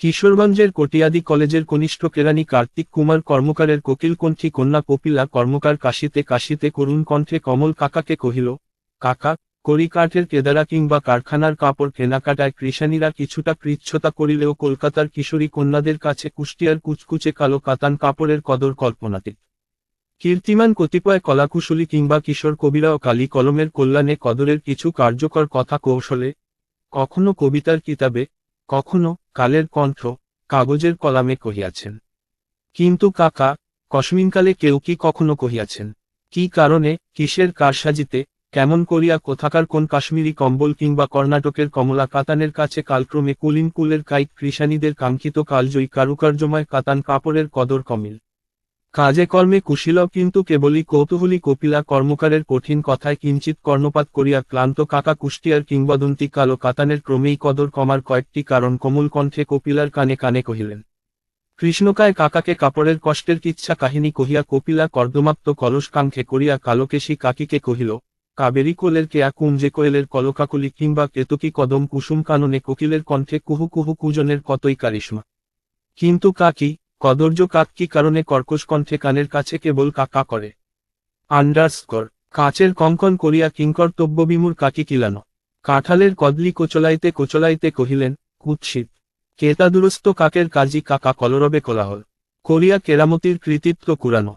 কিশোরগঞ্জের কটিয়াদি কলেজের কনিষ্ঠ কেরানি কার্তিক কুমার কর্মকারের কোকিলকণ্ঠী কন্যা কপিলা কর্মকার কাশিতে কাশিতে করুণ কণ্ঠে কমল কাকাকে কহিল, কাকা, কড়িকাঠের কেদারা কিংবা কারখানার কাপড় কেনাকাটায় কৃষানীরা কিছুটা কৃচ্ছতা করিলেও কলকাতার কিশোরী কন্যাদের কাছে কুষ্টিয়ার কুচকুচে কালো কাতান কাপড়ের কদর কল্পনাতীত। কীর্তিমান কতিপয় কলাকুশলী কিংবা কিশোর কবিরাও কালী কলমের কল্যাণে কদরের কিছু কার্যকর কথা কৌশলে, কখনো কবিতার কিতাবে কখনো কালের কণ্ঠ কাগজের কলামে কহিয়াছেন। কিন্তু কাকা, কসমিনকালে কেউ কি কখনো কহিয়াছেন, কি কারণে, কিসের কারসাজিতে, কেমন করিয়া কোথাকার কোন কাশ্মীরি কম্বল কিংবা কর্ণাটকের কমলা কাতানের কাছে কালক্রমে কুলিন কুলের কাইক কৃষানীদের কাঙ্ক্ষিত কালজয়ী কারুকার্যময় কাতান কাপড়ের কদর কমিল। কাজে কর্মে কুশীলও কিন্তু কেবলই কৌতূহলী কপিলা কর্মকারের কঠিন কথায় কিঞ্চিত কর্ণপাত করিয়া ক্লান্ত কাকা কুষ্টিয়ার কিংবদন্তি কালো কাতানের ক্রমেই কদর কমার কয়েকটি কারণ কোমল কণ্ঠে কপিলার কানে কানে কহিলেন। কৃষ্ণকায় কাকাকে কাপড়ের কষ্টের কিচ্ছা কাহিনী কহিয়া কপিলা কর্দমাপ্ত কলস কাঙ্ক্ষে করিয়া কালোকেশী কাকিকে কহিল, কাবেরী কোলের কেয়া কুঞ্জে কোয়েলের কলকাকুলি কিংবা কেতকী কদম কুসুম কাননে কোকিলের কণ্ঠে কুহু কুহু কুজনের কতই কারিশ্মা। কিন্তু কাকি কদর্য কাক কি কারণে কর্কশ কণ্ঠে কানের কাছে কেবল কাকা করে? আন্ডারস্কর, কাচের কঙ্কন করিয়া কিংকর্তব্যবিমূর কাকি কিলানো? কাঁঠালের কদলি কোচলাইতে কোচলাইতে কহিলেন, কুৎসিত কেতা দুরস্ত কাকের কাজী কাকা কলরবে কোলাহল, করিয়া কেরামতির কৃতিত্ব কুরানো